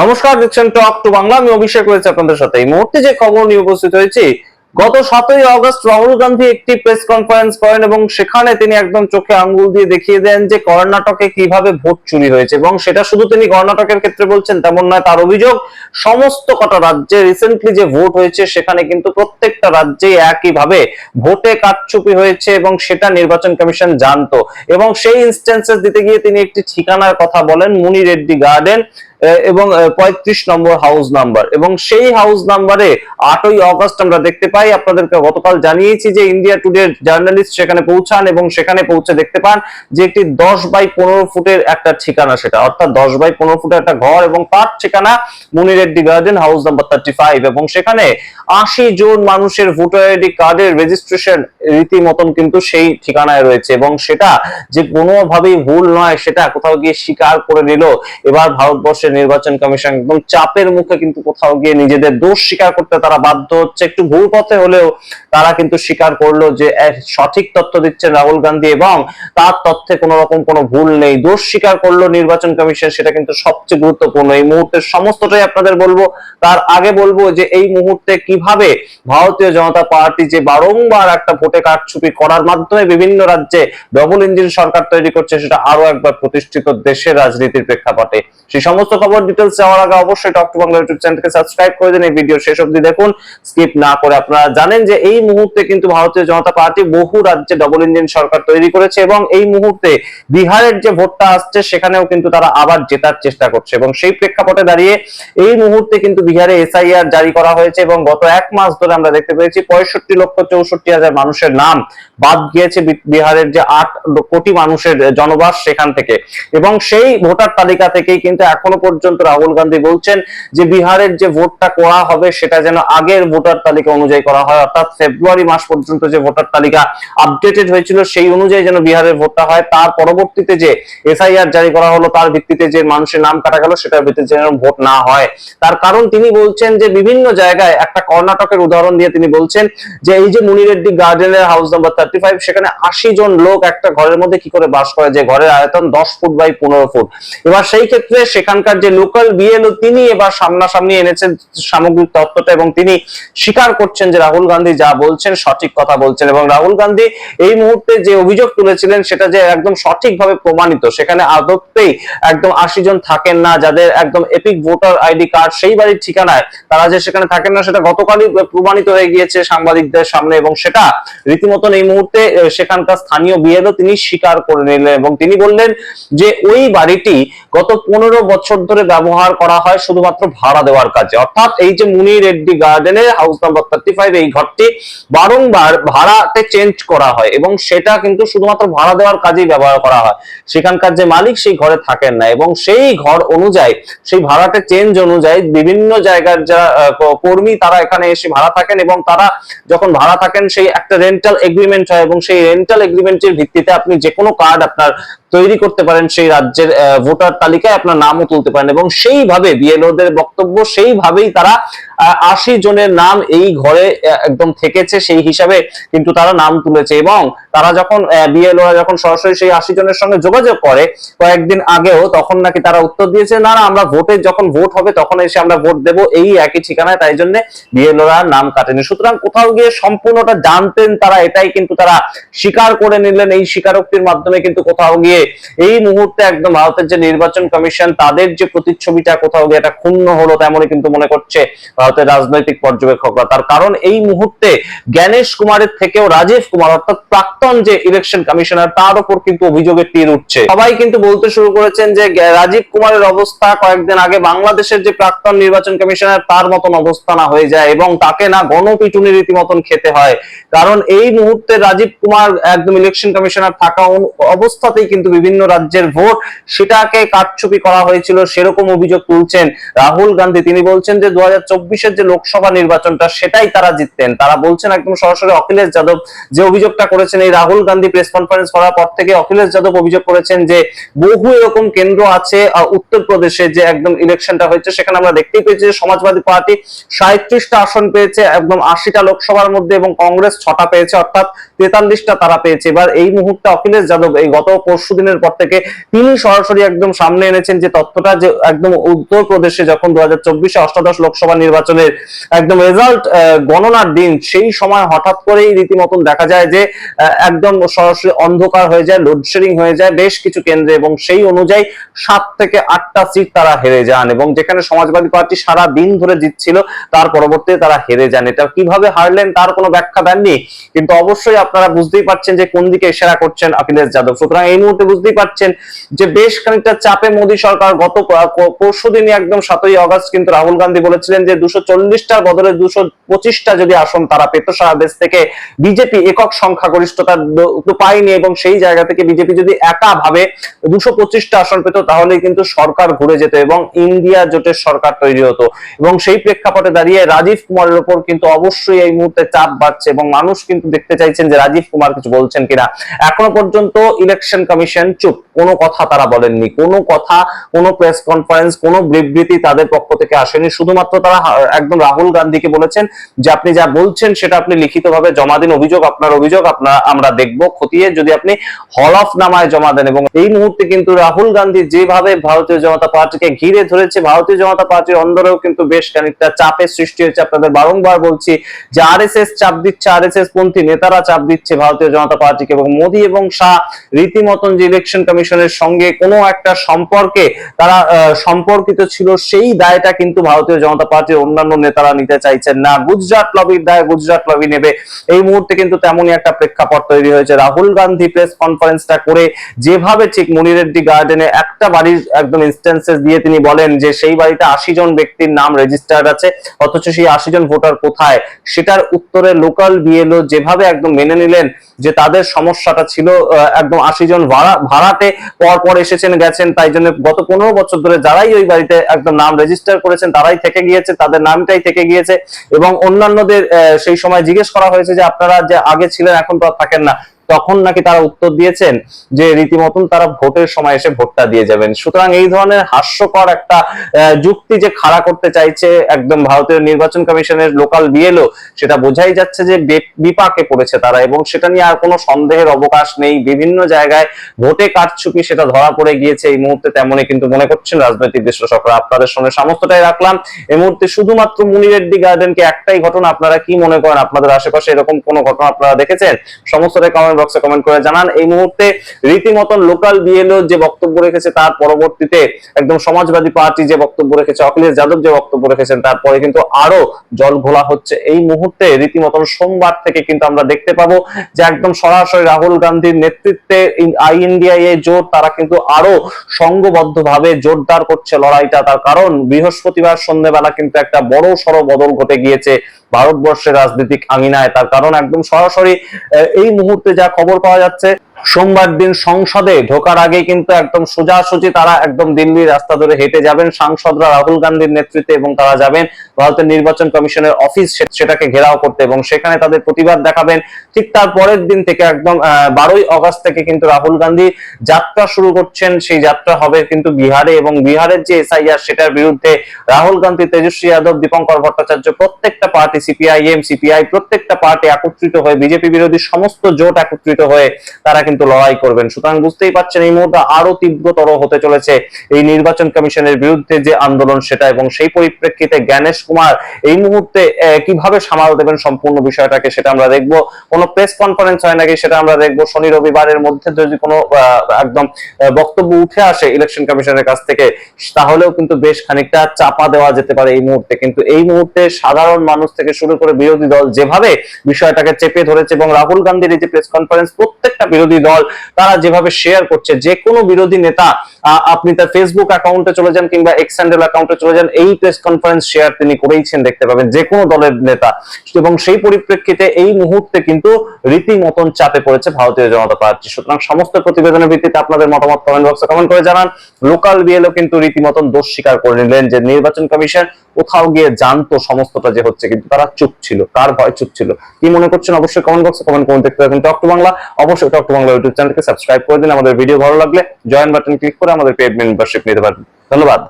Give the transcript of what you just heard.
নমস্কার, দেখছেন টক টু বাংলা। আমি অভিষেক রয়েছে আপনাদের সাথে। এই মুহূর্তে যে খবর নিয়ে উপস্থিত হয়েছি, গত সাতই অগস্ট রাহুল গান্ধী একটি প্রেস কনফারেন্স করেন এবং সেখানে তিনি একদম চোখে আঙ্গুল দিয়ে দেখিয়ে দেন যে কর্ণাটকে কীভাবে ভোট চুরি হয়েছে এবং সেটা শুধু তিনি কর্ণাটকের ক্ষেত্রে বলছেন, তেমন নয় তার অভিযোগ সমস্ত কটা রাজ্যে রিসেন্টলি যে ভোট হয়েছে, সেখানে কিন্তু প্রত্যেকটা রাজ্যে একইভাবে ভোটে কারচুপি হয়েছে এবং সেটা নির্বাচন কমিশন জানতো। এবং সেই ইনস্টেন্সেস দিতে গিয়ে তিনি একটি ঠিকানার কথা বলেন, মুনি রেড্ডি গার্ডেন। এবং পঁয়ত্রিশ নম্বর হাউস নাম্বার এবং সেই হাউস নাম্বারে আটই অগস্ট আমরা দেখতে পাই, আপনাদেরকে গতকাল জানিয়েছি যে ইন্ডিয়া টুডে জার্নালিস্ট সেখানে পৌঁছান এবং সেখানে পৌঁছে দেখতে পান যে একটি দশ বাই পনেরো ফুটের একটা ঠিকানা সেটা। অর্থাৎ দশ বাই পনেরো ফুটের একটা ঘর এবং তার ঠিকানা Muni Reddy garden house number thirty five এবং সেখানে আশি জন মানুষের ভোটার আইডি কার্ডের রেজিস্ট্রেশন রীতিমতন কিন্তু সেই ঠিকানায় রয়েছে। এবং সেটা যে কোনোভাবেই ভুল নয়, সেটা কোথাও গিয়ে স্বীকার করে নিল। এবার ভারতবর্ষের নির্বাচন কমিশন একদম চাপের মুখে কিন্তু কোথাও গিয়ে নিজেদের দোষ স্বীকার করতে তারা বাধ্য হচ্ছে। একটু ভুল পথে হলেও তারা কিন্তু স্বীকার করল যে সঠিক তথ্য দিচ্ছেন রাহুল গান্ধী এবং তার তথ্যে কোনো রকম কোনো ভুল নেই। দোষ স্বীকার করল নির্বাচন কমিশন, সেটা কিন্তু সবচেয়ে গুরুত্বপূর্ণ। এই মুহূর্তে সমস্তটাই আপনাদের বলব। তার আগে বলব যে, এই মুহূর্তে কীভাবে ভারতীয় জনতা পার্টি যে বারংবার একটা ভোটে কারচুপি করার মাধ্যমে বিভিন্ন রাজ্যে ডবল ইঞ্জিন সরকার তৈরি করছে, সেটা আরও একবার প্রতিষ্ঠিত দেশের রাজনীতির প্রেক্ষাপটে। সেই সমস্ত খবর ডিটেলস যাওয়ার আগে অবশ্যই টক টু বাংলা ইউটিউব চ্যানেলকে সাবস্ক্রাইব করে দিন, এই ভিডিও শেষ অবধি দেখুন স্কিপ না করে আপনারা জানেন যে এই মুহূর্তে কিন্তু ভারতীয় জনতা পার্টি বহু রাজ্যে ডবল ইঞ্জিন সরকার তৈরি করেছে এবং এই মুহূর্তে বিহারের যে ভোটটা আসছে, সেখানেও কিন্তু তারা আবার জেতার চেষ্টা করছে এবং সেই প্রেক্ষাপটে দাঁড়িয়ে এই মুহূর্তে কিন্তু বিহারে এসআইআর জারি করা হয়েছে এবং গত এক মাস ধরে আমরা দেখতে পেয়েছি পঁয়ষট্টি লক্ষ চৌষট্টি হাজার মানুষের নাম বাদ গিয়েছে বিহারের যে আট কোটি মানুষের জনবাস সেখান থেকে এবং সেই ভোটার তালিকা থেকেই কিন্তু এখনও পর্যন্ত রাহুল গান্ধী বলছেন যে বিহারের যে ভোটটা করা হবে সেটা যেন আগের ভোটার তালিকা অনুযায়ী করা হয়, অর্থাৎ ফেব্রুয়ারি মাস পর্যন্ত যে ভোটার তালিকা আপডেটেড হয়েছিল সেই অনুযায়ী যেন বিহারের ভোটটা হয়। তার পরবর্তীতে যে এসআইআর জারি করা হলো, তার ভিত্তিতে যে মানুষের নাম কাটা গেল, সেটার ভিত্তিতে যেন ভোট না হয়। তার কারণ তিনি বলছেন যে বিভিন্ন জায়গায় একটা কর্ণাটকের উদাহরণ দিয়ে তিনি বলছেন যে এই যে মুনি রেড্ডি গার্ডেনের হাউস নাম্বার থার্টি ফাইভ সেখানে আশি জন লোক একটা ঘরের মধ্যে কি করে বাস করে? যে ঘরের আয়তন দশ ফুট বাই পনেরো ফুট। এবার সেই ক্ষেত্রে সেখানকার যে লোকাল বিএলও তিনি এবার সামনাসামনি এনেছেন সামগ্রিক তত্ত্বটা এবং তিনি স্বীকার করছেন যে রাহুল গান্ধী যা বলছেন সঠিক কথা বলছেন এবং রাহুল গান্ধী এই মুহূর্তে যে অভিযোগ তুলেছিলেন সেটা যে একদম সঠিকভাবে প্রমাণিত, সেখানে আদতেই একদম আশি জন থাকেন না, যাদের একদম এপিক ভোটার আইডি কার্ড সেই বাড়ির ঠিকানায় তারা যে সেখানে থাকেন না সেটা গতকালই প্রমাণিত হয়ে গিয়েছে সাংবাদিকদের সামনে এবং সেটা রীতিমতন এই মুহূর্তে সেখানকার স্থানীয় বিএলও তিনি স্বীকার করে নিলেন এবং তিনি বললেন যে ওই বাড়িটি গত পনেরো বছর ধরে ব্যবহার করা হয় শুধুমাত্র ভাড়া দেওয়ার কাজে। অর্থাৎ এই যে মুনি রেড্ডি গার্ডেনের হাউস নাম্বার থার্টি ফাইভ এই ঘরটি বারংবার ভাড়াতে চেঞ্জ করা হয় এবং সেটা কিন্তু শুধুমাত্র ভাড়া দেওয়ার কাজেই ব্যবহার করা হয়। সেখানকার যে মালিক সেই ঘরে থাকেন না এবং সেই ঘর অনুযায়ী, সেই ভাড়াতে চেঞ্জ অনুযায়ী বিভিন্ন জায়গার যারা কর্মী তারা এখানে এসে ভাড়া থাকেন এবং তারা যখন ভাড়া থাকেন সেই একটা রেন্টাল এগ্রিমেন্ট হয় এবং সেই রেন্টাল এগ্রিমেন্টের ভিত্তিতে আপনি যে কোনো কার্ড আপনার তৈরি করতে পারেন সেই রাজ্যের ভোটার তালিকায় আপনার নামও তুলতে পারেন এবং সেইভাবে বিএলওদের বক্তব্য সেইভাবেই তারা আশি জনের নাম এই ঘরে একদম থেকেছে, সেই হিসাবে কিন্তু তারা নাম তুলেছে এবং তারা যখন বিএলওরা যখন সরাসরি সেই আশি জনের সঙ্গে যোগাযোগ করে কয়েকদিন আগেও, তখন নাকি তারা উত্তর দিয়েছে, না আমরা ভোটের যখন ভোট হবে, তখন এসে আমরা ভোট দেব এই একই ঠিকানায়। তাই জন্য বিএলওরা নাম কাটেনি। সুতরাং কোথাও গিয়ে সম্পূর্ণটা জানতেন তারা, এটাই কিন্তু তারা স্বীকার করে নিলেন। এই স্বীকারোক্তির মাধ্যমে কিন্তু কোথাও গিয়ে এই মুহূর্তে একদম ভারতের যে নির্বাচন কমিশন, তাদের যে প্রতিচ্ছবিটা কোথাও গিয়ে এটা ক্ষুণ্ণ হলো, তেমনই কিন্তু মনে করছে ভারতের রাজনৈতিক পর্যবেক্ষকরা। তার কারণ এই মুহূর্তে জ্ঞানেশ কুমারের থেকেও রাজীব কুমার, অর্থাৎ প্রাক্তন যে ইলেকশন কমিশনার তার উপর কিন্তু অভিযোগের তীর উঠছে। সবাই কিন্তু বলতে শুরু করেছেন যে রাজীব কুমারের অবস্থা কয়েকদিন আগে বাংলাদেশের যে প্রাক্তন নির্বাচন কমিশনার তার মতন অবস্থা না হয়ে যায় এবং তাকে না গণপিটুনি রীতিমতন খেতে হয়। কারণ এই মুহূর্তে রাজীব কুমার একদম ইলেকশন কমিশনার থাকা অবস্থাতেই কিন্তু বিভিন্ন রাজ্যের ভোট সেটাকে কারচুপি করা হয়েছিল, সেরকম অভিযোগ তুলছেন রাহুল গান্ধী। তিনি বলছেন যে দু হাজার চব্বিশ চব্বিশের যে লোকসভা নির্বাচনটা, সেটাই তারা জিততেন। তারা বলছেন একদম সরাসরি অখিলেশ যাদব যে অভিযোগটা করেছেন, এই রাহুল গান্ধী প্রেস কনফারেন্স করার পর থেকে অখিলেশ যাদব অভিযোগ করেছেন যে বহু এরকম কেন্দ্র আছে উত্তরপ্রদেশে যে একদম ইলেকশনটা হয়েছে, সেখানে আমরা দেখতেই পেয়েছি যে সমাজবাদী পার্টি সাঁত্রিশটা আসন পেয়েছে, একদম আশিটা লোকসভার মধ্যে এবং কংগ্রেস ছটা পেয়েছে, অর্থাৎ তেতাল্লিশটা তারা পেয়েছে। এবার এই মুহূর্তে অখিলেশ যাদব, এই গত পরশু দিনের পর থেকে তিনি সরাসরি একদম সামনে এনেছেন যে তথ্যটা যে একদম উত্তরপ্রদেশে যখন দু হাজার চব্বিশে অষ্টাদশ লোকসভা নির্বাচনের একদম রেজাল্ট গণনার দিন, সেই সময় হঠাৎ করেই রীতিমতন দেখা যায় যে একদম সরাসরি অন্ধকার হয়ে যায় লোডশেডিং হয়ে যায় বেশ কিছু কেন্দ্রে এবং সেই অনুযায়ী সাত থেকে আটটা সিট তারা হেরে যান এবং যেখানে সমাজবাদী পার্টি সারা দিন ধরে জিতছিল, তার পরবর্তীতে তারা হেরে যান। এটা কীভাবে হারলেন তার কোনো ব্যাখ্যা দেননি, কিন্তু অবশ্যই আপনারা বুঝতেই পারছেন যে কোন দিকে ইশারা করছেন অখিলেশ যাদব। সুতরাং এই মুহূর্তে বুঝতেই পারছেন যে বেশ খানিকটা চাপে মোদী সরকার গত পরশু দিনই একদম সাতই অগস্ট কিন্তু রাহুল গান্ধী বলেছিলেন যে দুশো চল্লিশটার বদলে দুশো পঁচিশটা যদি আসন, তারা পেত সারা দেশ থেকে বিজেপি একক সংখ্যাগরিষ্ঠতা পায়নি এবং সেই জায়গা থেকে বিজেপি যদি একা ভাবে দুশো পঁচিশটা আসন পেত তাহলে কিন্তু সরকার ঘুরে যেত এবং ইন্ডিয়া জোটের সরকার তৈরি হতো। এবং সেই প্রেক্ষাপটে দাঁড়িয়ে রাজীব কুমারের উপর কিন্তু অবশ্যই এই মুহূর্তে চাপ বাড়ছে এবং মানুষ কিন্তু দেখতে চাইছেন যে রাজীব কুমার কিছু বলছেন কিনা। এখনও পর্যন্ত ইলেকশন কমিশন চুপ, কোনো কথা তারা বলেননি। কোনো কথা, কোনো প্রেস কনফারেন্স, কোনো বিবৃতি তাদের পক্ষ থেকে আসেনি। শুধুমাত্র তারা একদম রাহুল গান্ধীকে বলেছেন যে আপনি যা বলছেন সেটা আপনি লিখিতভাবে জমা দিন, অভিযোগ আপনার অভিযোগ আপনার আমরা দেখব, খতিয়ে যদি আপনি হলফ নামায় জমা দেন। এবং এই মুহূর্তে কিন্তু রাহুল গান্ধী যেভাবে ভারতীয় জনতা পার্টিকে ঘিরে ধরেছে, ভারতীয় জনতা পার্টির অন্দরেও কিন্তু বেশ খানিকটা চাপের সৃষ্টি হয়েছে। আপনাদের বারংবার বলছি যে আরএসএস চাপ দিচ্ছে, আরএসএস পন্থী নেতারা চাপ দিচ্ছে ভারতীয় জনতা পার্টিকে। এবং মোদী এবং শাহ রীতিমতন যে ইলেকশন কমিশনের সঙ্গে কোনো একটা সম্পর্কে তারা সম্পর্কিত ছিল, সেই দায়টা কিন্তু ভারতীয় জনতা পার্টির অন্যান্য নেতারা নিতে চাইছেন না। গুজরাট লবির দায় গুজরাট লবি নেবে। এই মুহূর্তে কিন্তু তেমনই একটা প্রেক্ষাপট তৈরি হয়েছে। রাহুল গান্ধী প্রেস কনফারেন্সটা করে যেভাবে ঠিক মনি রেড্ডি গার্ডেনে একটা বাড়ির একদম ইনস্টেন্সেস দিয়ে তিনি বলেন যে, সেই বাড়িতে আশি জন ব্যক্তির নাম রেজিস্টার্ড আছে, অথচ সেই আশি জন ভোটার কোথায়? সেটার উত্তরে লোকাল বিএলও যেভাবে একদম মেনে নিলেন যে, তাদের সমস্যাটা ছিল একদম আশি জন ভাড়া, ভাড়াতে পর পর এসেছেন, গেছেন, তাই জন্য গত পনেরো বছর ধরে যারাই ওই বাড়িতে একদম নাম রেজিস্টার করেছেন, তারাই থেকে গিয়েছে, তাদের নামটাই থেকে গিয়েছে এবং অন্যান্যদের সেই সময় জিজ্ঞেস করা হয়েছে যে আপনারা যে আগে ছিলেন, এখন তো আর থাকেন না। তখন নাকি তারা উত্তর দিয়েছেন যে রীতিমতন তারা ভোটের সময় এসে ভোটটা দিয়ে যাবেন। সুতরাং এই ধরনের হাস্যকর একটা যুক্তি যে খাড়া করতে চাইছে একদম ভারতীয় নির্বাচন কমিশনের লোকাল বিএলও, সেটা বোঝাই যাচ্ছে যে বিপাকে পড়েছে তারা এবং সেটা নিয়ে আর কোনো সন্দেহের অবকাশ নেই। বিভিন্ন জায়গায় ভোটে কারচুপি সেটা ধরা পড়ে গিয়েছে। এই মুহূর্তে তেমনই কিন্তু মনে করছেন রাজনৈতিক বিশ্লেষকরা। আপনাদের সঙ্গে সমস্তটাই রাখলাম। এই মুহূর্তে শুধুমাত্র মুনি রেড্ডি গার্ডেনকে একটাই ঘটনা আপনারা কি মনে করেন? আপনাদের আশেপাশে এরকম কোনো ঘটনা আপনারা দেখেছেন? সমস্তটাই কমেন্ট বক্সে কমেন্ট করে জানান। এই মুহূর্তে রীতিমতন লোকাল বিএলও যে বক্তব্য রেখেছে, তার পরবর্তীতে একদম সমাজবাদী পার্টি যে বক্তব্য রেখেছে, অখিলেশ যাদব যে বক্তব্য রেখেছেন, তারপরে কিন্তু আরও জল ঘোলা হচ্ছে। এই মুহূর্তে রীতিমতন সোমবার থেকে কিন্তু আমরা দেখতে পাবো যে একদম সরাসরি রাহুল গান্ধীর নেতৃত্বে আই ইন্ডিয়া এ জোট, তারা কিন্তু আরও সংঘবদ্ধ ভাবে জোরদার করছে লড়াইটা। তার কারণ, বৃহস্পতিবার সন্ধ্যেবেলা কিন্তু একটা বড় সড় বদল ঘটে গিয়েছে ভারতবর্ষের রাজনৈতিক আঙিনায়। তার কারণ, একদম সরাসরি এই মুহূর্তে যা খবর পাওয়া যাচ্ছে। সোমবার দিন সংসদে ঢোকার আগে কিন্তু একদম সোজাসুজি তারা একদম দিল্লির রাস্তা ধরে হেঁটে যাবেন। সাংসদরা রাহুল গান্ধীর নেতৃত্বে এবং তারা যাবেন ভারতের নির্বাচন কমিশনের অফিস সেটাকে ঘেরাও করতে এবং সেখানে তাদের প্রতিবাদ দেখাবেন। ঠিক তার পরের দিন থেকে একদম বারোই অগস্ট থেকে কিন্তু রাহুল গান্ধী যাত্রা শুরু করছেন। সেই যাত্রা হবে কিন্তু বিহারে এবং বিহারের যে এসআইআর সেটার বিরুদ্ধে রাহুল গান্ধী, তেজস্বী যাদব, দীপঙ্কর ভট্টাচার্য প্রত্যেকটা পার্টি, সিপিআইএম, সিপিআই প্রত্যেকটা পার্টি একত্রিত হয়ে, বিজেপি বিরোধী সমস্ত জোট একত্রিত হয়ে তারা কিন্তু লড়াই করবেন। সুতরাং বুঝতেই পারছেন এই মুহূর্তে আরও তীব্রতর হতে চলেছে এই নির্বাচন কমিশনের বিরুদ্ধে যে আন্দোলন সেটা এবং সেই পরিপ্রেক্ষিতে জ্ঞানেশ কুমার এই মুহূর্তে কীভাবে সামাল দেবেন সম্পূর্ণ বিষয়টাকে সেটা আমরা দেখব। কোনো প্রেস কনফারেন্স হয় নাকি সেটা আমরা দেখব। শনি রবিবারের মধ্যে যদি কোনো একদম বক্তব্য উঠে আসে ইলেকশন কমিশনের কাছ থেকে, তাহলেও কিন্তু বেশ খানিকটা চাপা দেওয়া যেতে পারে এই মুহূর্তে। কিন্তু এই মুহূর্তে সাধারণ মানুষ থেকে শুরু করে বিরোধী দল যেভাবে বিষয়টাকে চেপে ধরেছে এবং রাহুল গান্ধীর এই যে প্রেস কনফারেন্স প্রত্যেকটা বিরোধী দল তারা যেভাবে শেয়ার করছে, যে কোনো বিরোধী নেতা আপনি তার ফেসবুক অ্যাকাউন্টে চলে যান কিংবা এক্স হ্যান্ডেল অ্যাকাউন্টে চলে যান, এই প্রেস কনফারেন্স শেয়ার তিনি করেইছেন দেখতে পাবেন যে কোনো দলের নেতা। এবং সেই পরিপ্রেক্ষিতে এই মুহূর্তে কিন্তু রীতিমতন চাপে পড়েছে ভারতীয় জনতা পার্টি। সুতরাং সমস্ত প্রতিবেদনের ভিত্তিতে আপনাদের মতামত কমেন্ট বক্সে কমেন্ট করে জানান। লোকাল বিএলও কিন্তু রীতিমতন দোষ স্বীকার করে নিলেন যে নির্বাচন কমিশন কোথাও গিয়ে জানতো সমস্তটা যে হচ্ছে, কিন্তু তারা চুপ ছিল। কার ভয় চুপ ছিল? কি মনে করছেন? অবশ্যই কমেন্ট বক্সে কমেন্ট করে দেখতে পাবেন টক টু বাংলা। অবশ্যই টক ডক্টর বাংলা ইউটিউব চ্যানেলকে সাবস্ক্রাইব করে দিন। আমাদের ভিডিও ভালো লাগলে জয়েন বাটন ক্লিক করে আমাদের পেড মেম্বারশিপ নিতে পারবেন। ধন্যবাদ।